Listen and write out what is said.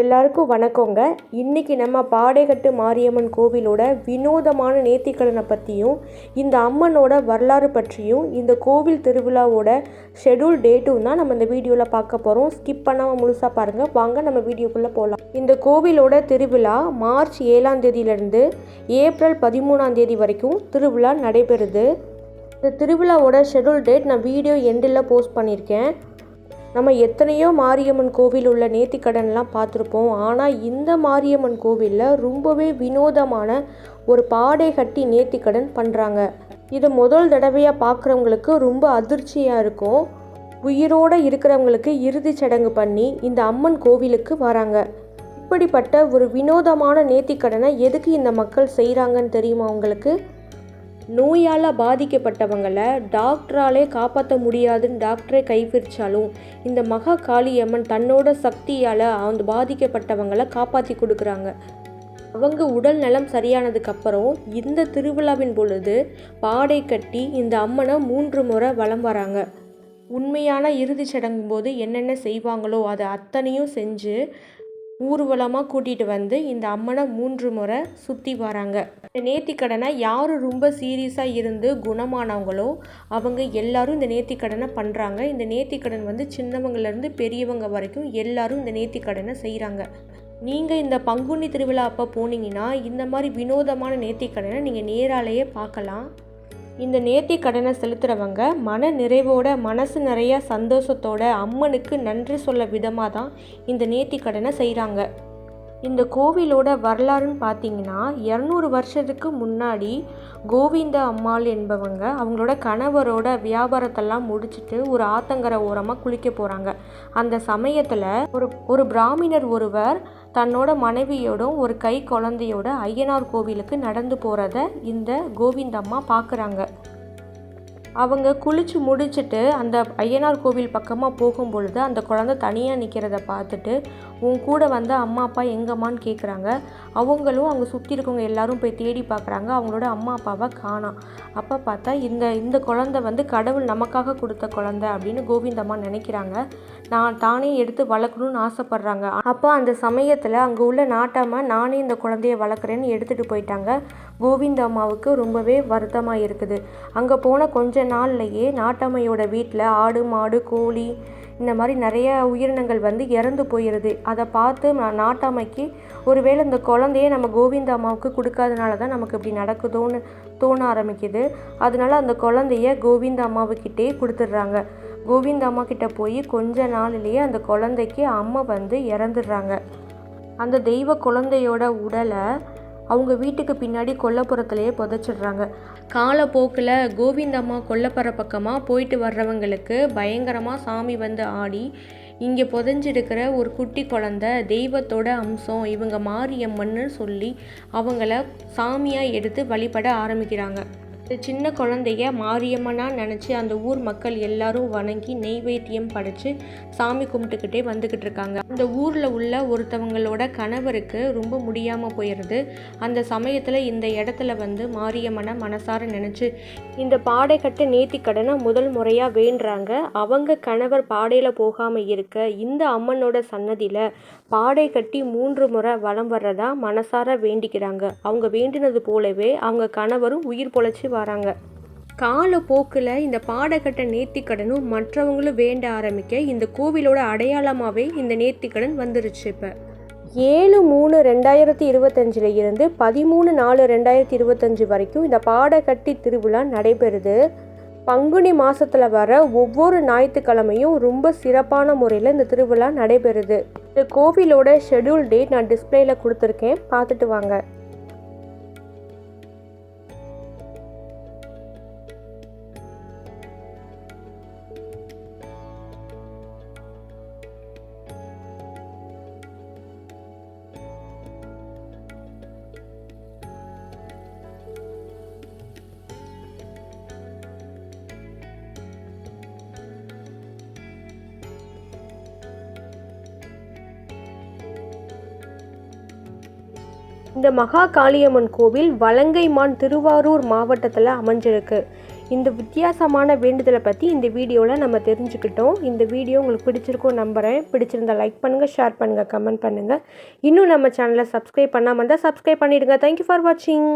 எல்லாருக்கும் வணக்கங்க. இன்றைக்கி நம்ம பாடைகட்டு மாரியம்மன் கோவிலோட வினோதமான நேர்த்திக்கடனை பற்றியும் இந்த அம்மனோட வரலாறு பற்றியும் இந்த கோவில் திருவிழாவோட ஷெடியூல் டேட்டும் தான் நம்ம இந்த வீடியோவில் பார்க்க போகிறோம் ஸ்கிப் பண்ணாமல் முழுசாக பாருங்கள் வாங்க நம்ம வீடியோக்குள்ளே போகலாம் இந்த கோவிலோட திருவிழா மார்ச் ஏழாம் தேதியிலேருந்து ஏப்ரல் பதிமூணாம் தேதி வரைக்கும் திருவிழா நடைபெறுது. இந்த திருவிழாவோட ஷெட்யூல் டேட் நான் வீடியோ எண்டில் போஸ்ட் பண்ணியிருக்கேன். நம்ம எத்தனையோ மாரியம்மன் கோவில் உள்ள நேர்த்திக்கடன்லாம் பார்த்துருப்போம். ஆனால் இந்த மாரியம்மன் கோவிலில் ரொம்பவே வினோதமான ஒரு பாடை கட்டி நேர்த்திக்கடன் பண்ணுறாங்க இது முதல் தடவையாக பார்க்குறவங்களுக்கு ரொம்ப அதிர்ச்சியாக இருக்கும். உயிரோடு இருக்கிறவங்களுக்கு இறுதிச் சடங்கு பண்ணி இந்த அம்மன் கோவிலுக்கு வராங்க. இப்படிப்பட்ட ஒரு வினோதமான நேர்த்திக்கடனை எதுக்கு இந்த மக்கள் செய்கிறாங்கன்னு தெரியுமா உங்களுக்கு? நோயால் பாதிக்கப்பட்டவங்களை டாக்டராலே காப்பாற்ற முடியாதுன்னு டாக்டரே கைவிரிச்சாலும் இந்த மகா காளியம்மன் தன்னோட சக்தியால் அந்த பாதிக்கப்பட்டவங்களை காப்பாற்றி கொடுக்குறாங்க. அவங்க உடல் நலம் சரியானதுக்கப்புறம் இந்த திருவிழாவின் பொழுது பாடை கட்டி இந்த அம்மனை மூன்று முறை வலம் வராங்க. உண்மையான இறுதிச் சடங்கும் போது என்னென்ன செய்வாங்களோ அதை அத்தனையும் செஞ்சு ஊர்வலமாக கூட்டிகிட்டு வந்து இந்த அம்மனை மூன்று முறை சுற்றி வராங்க. இந்த நேர்த்திக்கடனை யார் ரொம்ப சீரியஸாக இருந்து குணமானவங்களோ அவங்க எல்லாரும் இந்த நேர்த்திக்கடனை பண்ணுறாங்க இந்த நேர்த்திக்கடன் வந்து சின்னவங்கலேருந்து பெரியவங்க வரைக்கும் எல்லாரும் இந்த நேர்த்திக்கடனை செய்கிறாங்க நீங்கள் இந்த பங்குனி திருவிழா அப்போ போனீங்கன்னா இந்த மாதிரி வினோதமான நேர்த்திக்கடனை நீங்கள் நேராலேயே பார்க்கலாம். இந்த நேர்த்தி கடனை செலுத்துகிறவங்க மன நிறைவோட மனசு நிறைய சந்தோஷத்தோட அம்மனுக்கு நன்றி சொல்ல விதமாக தான் இந்த நேர்த்தி கடனை செய்கிறாங்க இந்த கோவிலோட வரலாறுன்னு பார்த்தீங்கன்னா இரநூறு வருஷத்துக்கு முன்னாடி கோவிந்த அம்மாள் என்பவங்க அவங்களோட கணவரோட வியாபாரத்தெல்லாம் முடிச்சுட்டு ஒரு ஆத்தங்கரை ஓரமாக குளிக்க போகிறாங்க அந்த சமயத்தில் ஒரு ஒரு பிராமணர் ஒருவர் தன்னோட மனைவியோடும் ஒரு கை குழந்தையோட ஐயனார் கோவிலுக்கு நடந்து போகிறத இந்த கோவிந்தம்மா பார்க்குறாங்க. அவங்க குளித்து முடிச்சுட்டு அந்த ஐயனார் கோவில் பக்கமாக போகும் பொழுது அந்த குழந்தை தனியாக நிற்கிறத பார்த்துட்டு உன் கூட வந்து அம்மா அப்பா எங்கம்மான்னு கேட்குறாங்க அவங்களும் அவங்க சுற்றி இருக்கவங்க எல்லாரும் போய் தேடி பார்க்குறாங்க அவங்களோட அம்மா அப்பாவை காணாம் அப்போ பார்த்தா இந்த இந்த குழந்தை வந்து கடவுள் நமக்காக கொடுத்த குழந்தை அப்படின்னு கோவிந்தம்மா நினைக்கிறாங்க. நான் தானே எடுத்து வளர்க்கணும்னு ஆசைப்பட்றாங்க. அப்போ அந்த சமயத்தில் அங்கே உள்ள நாட்டாமல் நானே இந்த குழந்தைய வளர்க்குறேன்னு எடுத்துகிட்டு போயிட்டாங்க. கோவிந்த அம்மாவுக்கு ரொம்பவே வருத்தமாக இருக்குது. அங்கே போன கொஞ்ச நாள்லையே நாட்டம்மையோட வீட்டில் ஆடு மாடு கோழி இந்த மாதிரி நிறைய உயிரினங்கள் வந்து இறந்து போயிடுது அதை பார்த்து நாட்டாமைக்கு ஒருவேளை இந்த குழந்தையே நம்ம கோவிந்த அம்மாவுக்கு கொடுக்காதனால தான் நமக்கு இப்படி நடக்குதோன்னு தோண ஆரம்பிக்குது. அதனால அந்த குழந்தைய கோவிந்த அம்மாவுக்கிட்டே கொடுத்துட்றாங்க. கோவிந்த அம்மா கிட்ட போய் கொஞ்ச நாளிலேயே அந்த குழந்தைக்கு அம்மா வந்து இறந்துடுறாங்க. அந்த தெய்வ குழந்தையோட உடலை அவங்க வீட்டுக்கு பின்னாடி கொல்லப்புறத்துலேயே புதைச்சிடுறாங்க. காலப்போக்கில் கோவிந்தம்மா கொல்லப்புற பக்கமாக போயிட்டு வர்றவங்களுக்கு பயங்கரமாக சாமி வந்து ஆடி இங்கே புதஞ்சிருக்கிற ஒரு குட்டி குழந்த தெய்வத்தோட அம்சம் இவங்க மாரியம்மன்னு சொல்லி அவங்கள சாமியாக எடுத்து வழிபட ஆரம்பிக்கிறாங்க. சின்ன குழந்தைய மாரியம்மனாக நினச்சி அந்த ஊர் மக்கள் எல்லாரும் வணங்கி நெய்வேத்தியம் படைச்சு சாமி கும்பிட்டுக்கிட்டே வந்துக்கிட்டு இருக்காங்க. அந்த ஊரில் உள்ள ஒருத்தவங்களோட கணவருக்கு ரொம்ப முடியாமல் போயிடுது அந்த சமயத்தில் இந்த இடத்துல வந்து மாரியம்மனை மனசார நினச்சி இந்த பாடை கட்ட நேத்தி கடனை முதல் முறையாக வேண்டுறாங்க அவங்க கணவர் பாடையில் போகாமல் இருக்க இந்த அம்மனோட சன்னதியில் பாடை கட்டி மூன்று முறை வலம் வர்றதா மனசார வேண்டிக்கிறாங்க. அவங்க வேண்டினது போலவே அவங்க கணவரும் உயிர் பொழைச்சி வராங்க. காலப்போக்கில் இந்த பாடக்கட்ட நேர்த்திக்கடனும் மற்றவங்களும் வேண்ட ஆரம்பிக்க இந்த கோவிலோட அடையாளமாகவே இந்த நேர்த்திக்கடன் வந்துருச்சு இப்போ. ஏழு மூணு ரெண்டாயிரத்தி இருபத்தஞ்சில் இருந்து பதிமூணு நாலு ரெண்டாயிரத்தி இருபத்தஞ்சு வரைக்கும் இந்த பாடகட்டி திருவிழா நடைபெறுது. பங்குனி மாதத்தில் வர ஒவ்வொரு ஞாயிற்றுக்கிழமையும் ரொம்ப சிறப்பான முறையில் இந்த திருவிழா நடைபெறுது. இந்த கோவிலோட ஷெட்யூல் டேட் நான் டிஸ்பிளேயில் கொடுத்துருக்கேன். பார்த்துட்டு வாங்க. இந்த மகா காளியம்மன் கோவில் வலங்கைமான் திருவாரூர் மாவட்டத்தில் அமைஞ்சிருக்கு. இந்த வித்தியாசமான வேண்டுதலை பற்றி இந்த வீடியோவில் நம்ம தெரிஞ்சுக்கிட்டோம். இந்த வீடியோ உங்களுக்கு பிடிச்சிருக்கோம் நம்புகிறேன் பிடிச்சிருந்தா லைக் பண்ணுங்கள் ஷேர் பண்ணுங்கள் கமெண்ட் பண்ணுங்கள் இன்னும் நம்ம சேனலை சப்ஸ்கிரைப் பண்ணாமல் இருந்தால் சப்ஸ்கிரைப் பண்ணிவிடுங்க தேங்க்யூ ஃபார் வாட்சிங்